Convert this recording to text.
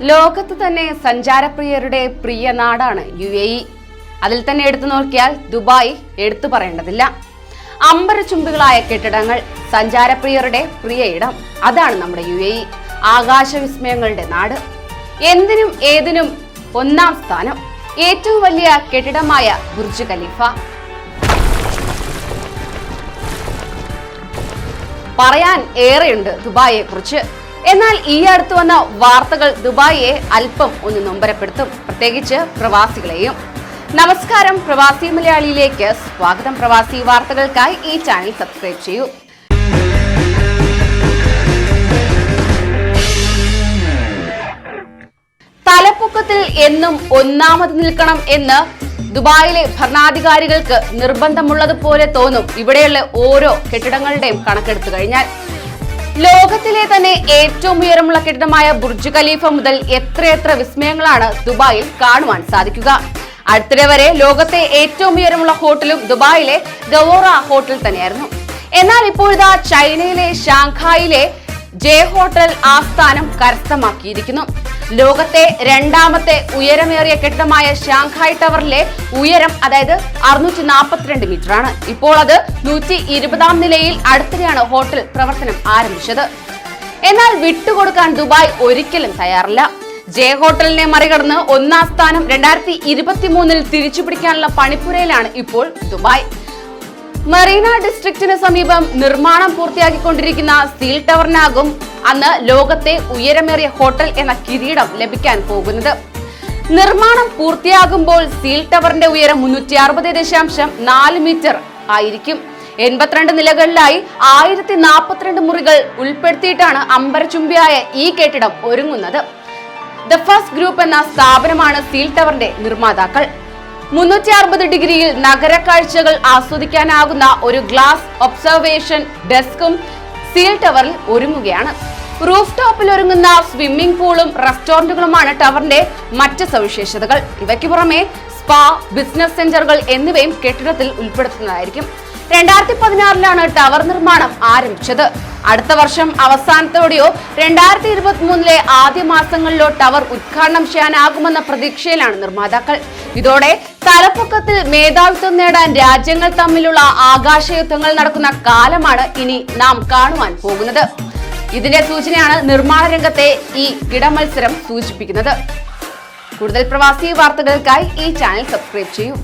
ലോകത്ത് തന്നെ സഞ്ചാരപ്രിയരുടെ പ്രിയ നാടാണ് യു എ ഇ. അതിൽ തന്നെ എടുത്തു നോക്കിയാൽ ദുബായ് എടുത്തു പറയേണ്ടതില്ല. അമ്പരചുംബികളായ കെട്ടിടങ്ങൾ സഞ്ചാരപ്രിയരുടെ പ്രിയ ഇടം. അതാണ് നമ്മുടെ യു എ ഇ. ആകാശവിസ്മയങ്ങളുടെ നാട്. എന്തിനും ഏതിനും ഒന്നാം സ്ഥാനം. ഏറ്റവും വലിയ കെട്ടിടമായ ബുർജ് ഖലീഫ. പറയാൻ ഏറെയുണ്ട് ദുബായെ കുറിച്ച്. എന്നാൽ ഈ അടുത്ത് വന്ന വാർത്തകൾ ദുബായിയെ അല്പം ഒന്ന് നൊമ്പരപ്പെടുത്തും. പ്രത്യേകിച്ച് പ്രവാസികളെയും. നമസ്കാരം പ്രവാസി മലയാളിയിലേക്ക് സ്വാഗതം. പ്രവാസി വാർത്തകൾക്കായി ഈ ചാനൽ സബ്സ്ക്രൈബ് ചെയ്യൂ. തലപ്പൊക്കത്തിൽ എന്നും ഒന്നാമത് നിൽക്കണം എന്ന് ദുബായിലെ ഭരണാധികാരികൾക്ക് നിർബന്ധമുള്ളതുപോലെ തോന്നും. ഇവിടെയുള്ള ഓരോ കെട്ടിടങ്ങളുടെയും കണക്കെടുത്തു കഴിഞ്ഞാൽ ലോകത്തിലെ തന്നെ ഏറ്റവും ഉയരമുള്ള കെട്ടിടമായ ബുർജ് ഖലീഫ മുതൽ എത്രയെത്ര വിസ്മയങ്ങളാണ് ദുബായിൽ കാണുവാൻ സാധിക്കുക. അടുത്തിടെ വരെ ലോകത്തെ ഏറ്റവും ഉയരമുള്ള ഹോട്ടലും ദുബായിലെ ഗവോറ ഹോട്ടൽ തന്നെയായിരുന്നു. എന്നാൽ ഇപ്പോഴിതാ ചൈനയിലെ ഷാങ്ഹായിലെ ജെ ഹോട്ടൽ ആസ്ഥാനം കരസ്ഥമാക്കിയിരിക്കുന്നു. ലോകത്തെ രണ്ടാമത്തെ ഉയരമേറിയ കെട്ടിടമായ ഷാങ്ഹായ് ടവറിലെ ഉയരം അതായത് അറുന്നൂറ്റി നാൽപ്പത്തിരണ്ട് മീറ്റർ ആണ് ഇപ്പോൾ അത് നൂറ്റി ഇരുപതാം നിലയിൽ അടുത്തിടെയാണ് ഹോട്ടൽ പ്രവർത്തനം ആരംഭിച്ചത്. എന്നാൽ വിട്ടുകൊടുക്കാൻ ദുബായ് ഒരിക്കലും തയ്യാറില്ല. ജെ ഹോട്ടലിനെ മറികടന്ന് ഒന്നാം സ്ഥാനം രണ്ടായിരത്തി ഇരുപത്തി മൂന്നിൽ തിരിച്ചുപിടിക്കാനുള്ള പണിപ്പുരയിലാണ് ഇപ്പോൾ ദുബായ്. മറീന ഡിസ്ട്രിക്റ്റിന് സമീപം നിർമ്മാണം പൂർത്തിയാക്കിക്കൊണ്ടിരിക്കുന്ന സ്റ്റീൽ ടവറിനാകും അന്ന് ലോകത്തെ ഉയരമേറിയ ഹോട്ടൽ എന്ന കിരീടം ലഭിക്കാൻ പോകുന്നത്. നിർമ്മാണം പൂർത്തിയാകുമ്പോൾ സ്റ്റീൽ ടവറിന്റെ ഉയരം മുന്നൂറ്റി അറുപത് ദശാംശം നാല് മീറ്റർ ആയിരിക്കും. എൺപത്തിരണ്ട് നിലകളിലായി ആയിരത്തി നാൽപ്പത്തിരണ്ട് മുറികൾ ഉൾപ്പെടുത്തിയിട്ടാണ് അമ്പരചുംബിയായ ഈ കെട്ടിടം ഒരുങ്ങുന്നത്. ദ ഫസ്റ്റ് ഗ്രൂപ്പ് എന്ന സ്ഥാപനമാണ് സ്റ്റീൽ ടവറിന്റെ നിർമ്മാതാക്കൾ. മുന്നൂറ്റി അറുപത് ഡിഗ്രിയിൽ നഗര കാഴ്ചകൾ ആസ്വദിക്കാനാകുന്ന ഒരു ഗ്ലാസ് ഒബ്സർവേഷൻ ഡെസ്കും സീൽ ടവറിൽ ഒരുങ്ങുകയാണ്. റൂഫ് ടോപ്പിൽ ഒരുങ്ങുന്ന സ്വിമ്മിംഗ് പൂളും റെസ്റ്റോറന്റുകളുമാണ് ടവറിന്റെ മറ്റ് സവിശേഷതകൾ. ഇവയ്ക്ക് പുറമെ സ്പാ ബിസിനസ് സെന്ററുകൾ എന്നിവയും കെട്ടിടത്തിൽ ഉൾപ്പെടുത്തുന്നതായിരിക്കും. രണ്ടായിരത്തി പതിനാറിലാണ് ടവർ നിർമ്മാണം ആരംഭിച്ചത്. അടുത്ത വർഷം അവസാനത്തോടെയോ രണ്ടായിരത്തി ഇരുപത്തി മൂന്നിലെ ആദ്യ മാസങ്ങളിലോ ടവർ ഉദ്ഘാടനം ചെയ്യാനാകുമെന്ന പ്രതീക്ഷയിലാണ് നിർമ്മാതാക്കൾ. ഇതോടെ തലപ്പൊക്കത്തിൽ മേധാവിത്വം നേടാൻ രാജ്യങ്ങൾ തമ്മിലുള്ള ആകാശയുദ്ധങ്ങൾ നടക്കുന്ന കാലമാണ് ഇനി നാം കാണുവാൻ പോകുന്നത്. ഇതിന്റെ സൂചനയാണ് നിർമ്മാണ രംഗത്തെ ഈ കിടമത്സരം സൂചിപ്പിക്കുന്നത്. കൂടുതൽ പ്രവാസി വാർത്തകൾക്കായി ഈ ചാനൽ സബ്സ്ക്രൈബ് ചെയ്യൂ.